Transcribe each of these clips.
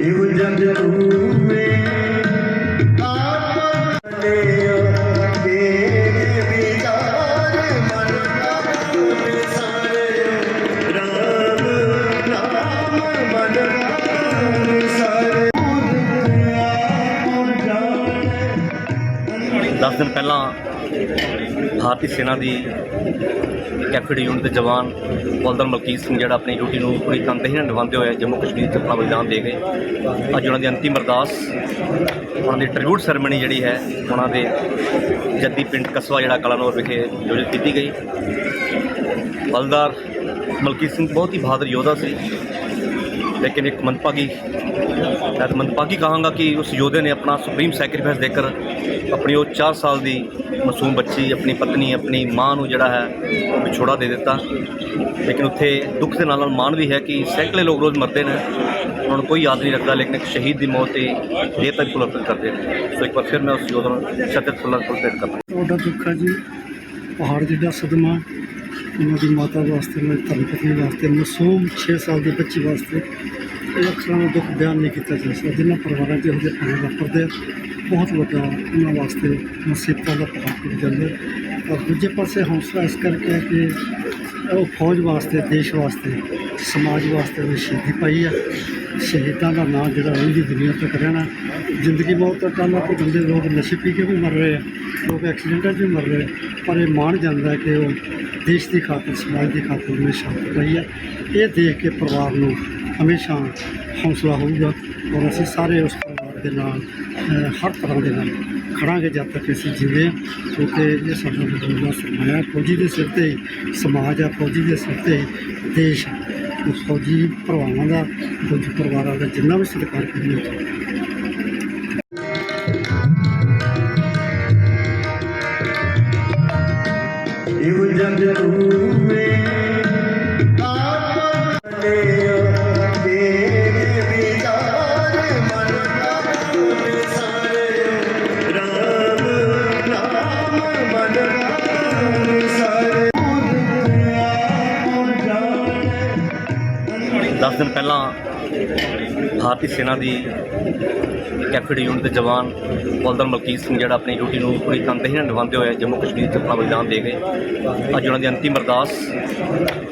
ਇਹੋ ਜਗ ਰੂਵੇ ਆਪ ਤੇਰੇ ਵਿਚਾਰ ਮਨ ਕਾਬੂ ਸਾਰੇ ਰਾਮ ਨਾਮ ਮਨ ਸਾਰੇ ਆਪ ਜਾਣੇ। 10 ਦਿਨ ਪਹਿਲਾਂ ਭਾਰਤੀ ਸੈਨਾ ਦੀ ਕੈਫੇਡ ਯੂਨਿਟ ਦੇ ਜਵਾਨ ਬਲਦਰ ਮਲਕੀਤ ਸਿੰਘ ਜਿਹੜਾ ਆਪਣੀ ਡਿਊਟੀ ਨੂੰ ਪੂਰੀ ਤਨਦੇਹੀ ਨਾਲ ਨਿਭਾਉਂਦੇ ਹੋਏ ਜੰਮੂ ਕਸ਼ਮੀਰ 'ਚ ਆਪਣਾ ਬਲੀਦਾਨ ਦੇ ਗਏ। ਅੱਜ ਉਹਨਾਂ ਦੀ ਅੰਤਿਮ ਅਰਦਾਸ, ਉਹਨਾਂ ਦੀ ਟ੍ਰਿਬਿਊਟ ਸੈਰੇਮਨੀ ਜਿਹੜੀ ਹੈ, ਉਹਨਾਂ ਦੇ ਜੱਦੀ ਪਿੰਡ ਕਸਵਾ ਜਿਹੜਾ ਕਲਾਨੌਰ ਵਿਖੇ ਆਯੋਜਿਤ ਕੀਤੀ ਗਈ। ਬਲਦਾਰ ਮਲਕੀਤ ਸਿੰਘ ਬਹੁਤ ਹੀ ਬਹਾਦਰ ਯੋਧਾ ਸੀ। ਲੇਕਿਨ ਇੱਕ ਮੰਦਭਾਗੀ, ਮੈਂ ਤਾਂ ਮੰਦਭਾਗੀ ਕਹਾਂਗਾ ਕਿ ਉਸ ਯੋਧੇ ਨੇ ਆਪਣਾ ਸੁਪਰੀਮ ਸੈਕਰੀਫਾਈਸ ਦੇकर ਆਪਣੀ ਉਹ 4 ਸਾਲ ਦੀ ਮਾਸੂਮ ਬੱਚੀ, ਆਪਣੀ ਪਤਨੀ, ਆਪਣੀ ਮਾਂ ਨੂੰ ਜਿਹੜਾ ਹੈ ਉਹ ਵਿਛੋੜਾ ਦੇ ਦਿੱਤਾ। ਲੇਕਿਨ ਉੱਥੇ ਦੁੱਖ ਦੇ ਨਾਲ ਨਾਲ ਮਾਣ ਵੀ ਹੈ ਕਿ ਸੈਂਕੜੇ ਲੋਕ ਰੋਜ਼ ਮਰਦੇ ਨੇ। ਉਹਨਾਂ ਨੂੰ ਕੋਈ ਯਾਦ ਨਹੀਂ ਰੱਖਦਾ, ਲੇਕਿਨ ਇੱਕ ਸ਼ਹੀਦ ਦੀ ਮੌਤ ਤੇ ਦੇਰ ਤੱਕ ਪੁਲਰਪਨ ਕਰਦੇ ਨੇ। ਸੋ ਇੱਕ ਵਾਰ ਫਿਰ ਮੈਂ ਉਸ ਯੋਧਾ ਨੂੰ ਸਤਿਤ ਪੁਲਰਪਨ ਕਰਦਾ ਤੁਹਾਡਾ ਦੁੱਖ ਹੈ ਜੀ। ਪਹਾੜ ਜਿੱਡਾ ਸਦਮਾ ਉਹਨਾਂ ਦੀ ਮਾਤਾ ਵਾਸਤੇ ਉਹਨਾਂ ਦੀ ਧਰਮ ਪਤਨੀ ਵਾਸਤੇ ਮਾਸੂਮ 6 ਸਾਲ ਦੇ ਬੱਚੀ ਵਾਸਤੇ ਇਹ ਅਕਸਰਾਂ ਦਾ ਦੁੱਖ ਬਿਆਨ ਨਹੀਂ ਕੀਤਾ ਜਾ ਸਕਦਾ। ਜਿਨ੍ਹਾਂ ਪਰਿਵਾਰਾਂ 'ਚ ਇਹੋ ਜਿਹੇ ਭਾਣੇ ਵਾਪਰਦੇ ਆ, ਬਹੁਤ ਵੱਡਾ ਉਹਨਾਂ ਵਾਸਤੇ ਮੁਸੀਬਤਾਂ ਦਾ ਪਹਾੜ ਟੁੱਟ ਜਾਂਦਾ ਔਰ ਦੂਜੇ ਪਾਸੇ ਹੌਸਲਾ ਇਸ ਕਰਕੇ ਕਿ ਉਹ ਫੌਜ ਵਾਸਤੇ, ਦੇਸ਼ ਵਾਸਤੇ, ਸਮਾਜ ਵਾਸਤੇ ਉਹਨੇ ਸ਼ਹੀਦੀ ਪਾਈ ਹੈ ਸ਼ਹੀਦਾਂ ਦਾ ਨਾਂ ਜਿਹੜਾ ਰਹਿੰਦੀ ਦੁਨੀਆ ਤੱਕ ਰਹਿਣਾ। ਜ਼ਿੰਦਗੀ ਮੌਤ ਦਾ ਟਾਲਾ ਕੋਈ ਬੰਦੇ ਲੋਕ ਨਸ਼ੇ ਪੀ ਕੇ ਵੀ ਮਰ ਰਹੇ ਆ। ਲੋਕ ਐਕਸੀਡੈਂਟਾਂ 'ਚ ਵੀ ਮਰ ਰਹੇ ਪਰ ਇਹ ਮਾਣ ਜਾਂਦਾ ਕਿ ਉਹ ਦੇਸ਼ ਦੀ ਖਾਤਰ, ਸਮਾਜ ਦੀ ਖਾਤਰ ਉਹਨੇ ਸ਼ਹਾਦਤ ਪਾਈ ਹੈ ਇਹ ਦੇਖ ਕੇ ਪਰਿਵਾਰ ਨੂੰ ਹਮੇਸ਼ਾ ਹੌਸਲਾ ਹੋਊਗਾ ਔਰ ਅਸੀਂ ਸਾਰੇ ਉਸ ਦੇ ਨਾਲ ਅ, ਹਰ ਤਰ੍ਹਾਂ ਦੇ ਨਾਲ ਖੜਾਂਗੇ ਜਦ ਤੱਕ ਅਸੀਂ ਜੀਵੇ ਕਿਉਂਕਿ ਇਹ ਸਾਡਾ ਬਦਲਦਾ ਸਰਮਾਇਆ ਹੈ। ਫੌਜੀ ਦੇ ਸਿਰ ਤੇ ਹੀ ਸਮਾਜ ਆ ਫੌਜੀ ਦੇ ਸਿਰ ਤੇ ਹੀ ਦੇਸ਼ ਹੈ। ਉਸ ਫੌਜੀ ਭਰਾਵਾਂ ਦਾ ਫੌਜੀ ਪਰਿਵਾਰਾਂ ਦਾ ਜਿੰਨਾ ਵੀ ਸਤਿਕਾਰ ਕਰੀਏ ਇਹੋ ਜਗ ਰੂਵੇ 10 ਦਿਨ ਪਹਿਲਾਂ ਭਾਰਤੀ ਸੈਨਾ ਦੀ ਕੈਫੇਡ ਯੂਨਿਟ ਦੇ ਜਵਾਨ ਬਲਦਰ ਮਲਕੀਤ ਸਿੰਘ ਜਿਹੜਾ ਆਪਣੀ ਡਿਊਟੀ ਨੂੰ ਪੂਰੀ ਤਨਦੇਹੀ ਨਾਲ ਨਿਭਾਉਂਦੇ ਹੋਏ ਜੰਮੂ ਕਸ਼ਮੀਰ 'ਚ ਆਪਣਾ ਬਲੀਦਾਨ ਦੇ ਗਏ। ਅੱਜ ਉਹਨਾਂ ਦੀ ਅੰਤਿਮ ਅਰਦਾਸ,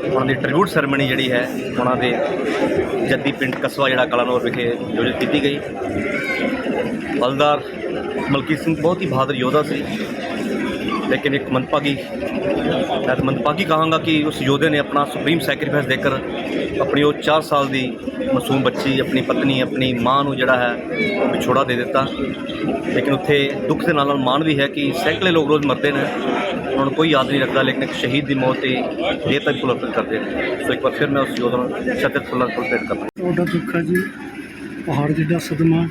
ਉਹਨਾਂ ਦੀ ਟ੍ਰਿਬਿਊਟ ਸੈਰੇਮਨੀ ਜਿਹੜੀ ਹੈ, ਉਹਨਾਂ ਦੇ ਜੱਦੀ ਪਿੰਡ ਕਸਵਾ ਜਿਹੜਾ ਕਲਾਨੌਰ ਵਿਖੇ ਆਯੋਜਿਤ ਕੀਤੀ ਗਈ। ਬਲਦਾਰ ਮਲਕੀਤ ਸਿੰਘ ਬਹੁਤ ਹੀ ਬਹਾਦਰ ਯੋਧਾ ਸੀ। ਲੇਕਿਨ ਇੱਕ ਮੰਦਭਾਗੀ, ਮੈਂ ਤਾਂ ਮੰਦਭਾਗੀ ਕਹਾਂਗਾ ਕਿ ਉਸ ਯੋਧੇ ਨੇ ਆਪਣਾ ਸੁਪਰੀਮ ਸੈਕਰੀਫਾਈਸ ਦੇकर ਆਪਣੀ ਉਹ 4 ਸਾਲ ਦੀ ਮਾਸੂਮ ਬੱਚੀ, ਆਪਣੀ ਪਤਨੀ, ਆਪਣੀ ਮਾਂ ਨੂੰ ਜਿਹੜਾ ਹੈ ਉਹ ਵਿਛੋੜਾ ਦੇ ਦਿੱਤਾ। ਲੇਕਿਨ ਉੱਥੇ ਦੁੱਖ ਦੇ ਨਾਲ ਨਾਲ ਮਾਣ ਵੀ ਹੈ ਕਿ ਸੈਂਕੜੇ ਲੋਕ ਰੋਜ਼ ਮਰਦੇ ਨੇ। ਉਹਨਾਂ ਨੂੰ ਕੋਈ ਯਾਦ ਨਹੀਂ ਰੱਖਦਾ, ਲੇਕਿਨ ਇੱਕ ਸ਼ਹੀਦ ਦੀ ਮੌਤ ਤੇ ਦੇਰ ਤੱਕ ਪੁਲਰਪਨ ਕਰਦੇ ਨੇ। ਸੋ ਇੱਕ ਵਾਰ ਫਿਰ ਮੈਂ ਉਸ ਯੋਧਾ ਨੂੰ ਸਤਿਤ ਪੁਲਰਪਨ ਕਰਦਾ ਤੁਹਾਡਾ ਦੁੱਖ ਹੈ ਜੀ। ਪਹਾੜ ਜਿੱਡਾ ਸਦਮਾ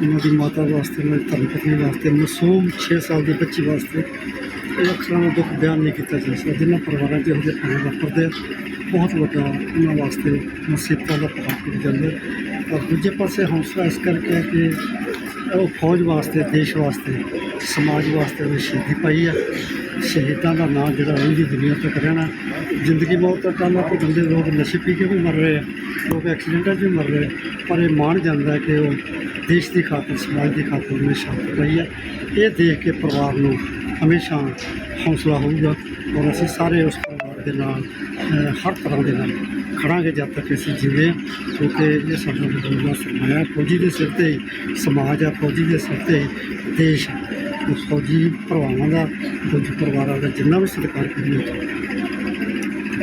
ਉਹਨਾਂ ਦੀ ਮਾਤਾ ਵਾਸਤੇ ਉਹਨਾਂ ਦੀ ਧਰਮ ਪਤਨੀ ਵਾਸਤੇ ਮਾਸੂਮ 6 ਸਾਲ ਦੀ ਬੱਚੀ ਵਾਸਤੇ ਇਹ ਅਕਸਰਾਂ ਦਾ ਦੁੱਖ ਬਿਆਨ ਨਹੀਂ ਕੀਤਾ ਜਾ ਸਕਦਾ। ਜਿਨ੍ਹਾਂ ਪਰਿਵਾਰਾਂ 'ਚ ਇਹੋ ਜਿਹੇ ਭਾਣੇ ਵਾਪਰਦੇ ਆ, ਬਹੁਤ ਵੱਡਾ ਉਹਨਾਂ ਵਾਸਤੇ ਮੁਸੀਬਤਾਂ ਦਾ ਪਹਾੜ ਟੁੱਟ ਜਾਂਦਾ ਔਰ ਦੂਜੇ ਪਾਸੇ ਹੌਸਲਾ ਇਸ ਕਰਕੇ ਕਿ ਉਹ ਫੌਜ ਵਾਸਤੇ, ਦੇਸ਼ ਵਾਸਤੇ, ਸਮਾਜ ਵਾਸਤੇ ਉਹਨੇ ਸ਼ਹੀਦੀ ਪਾਈ ਹੈ ਸ਼ਹੀਦਾਂ ਦਾ ਨਾਂ ਜਿਹੜਾ ਰਹਿੰਦੀ ਦੁਨੀਆ ਤੱਕ ਰਹਿਣਾ। ਜ਼ਿੰਦਗੀ ਮੌਤ ਦਾ ਟਾਲਾ ਕਿ ਬੰਦੇ ਲੋਕ ਨਸ਼ੇ ਪੀ ਕੇ ਵੀ ਮਰ ਰਹੇ ਆ। ਲੋਕ ਐਕਸੀਡੈਂਟਾਂ 'ਚ ਵੀ ਮਰ ਰਹੇ ਪਰ ਇਹ ਮਾਣ ਜਾਂਦਾ ਕਿ ਉਹ ਦੇਸ਼ ਦੀ ਖਾਤਰ, ਸਮਾਜ ਦੀ ਖਾਤਰ ਉਹਨੇ ਸ਼ਹਾਦਤ ਪਾਈ ਹੈ ਇਹ ਦੇਖ ਕੇ ਪਰਿਵਾਰ ਨੂੰ ਹਮੇਸ਼ਾ ਹੌਸਲਾ ਹੋਊਗਾ ਔਰ ਅਸੀਂ ਸਾਰੇ ਉਸ ਦੇ ਨਾਲ ਹਰ ਤਰ੍ਹਾਂ ਦੇ ਨਾਲ ਖੜਾਂਗੇ ਜਦ ਤੱਕ ਅਸੀਂ ਜਿਵੇਂ ਕਿਉਂਕਿ ਇਹ ਸਾਡਾ ਬਦਲਦਾ ਸਰਮਾਇਆ ਹੈ। ਫੌਜੀ ਦੇ ਸਿਰ ਤੇ ਹੀ ਸਮਾਜ ਆ ਫੌਜੀ ਦੇ ਸਿਰ ਤੇ ਹੀ ਦੇਸ਼ ਹੈ। ਫੌਜੀ ਭਰਾਵਾਂ ਦਾ ਫੌਜੀ ਪਰਿਵਾਰਾਂ ਦਾ ਜਿੰਨਾ ਵੀ ਸਤਿਕਾਰ ਕਰੀਏ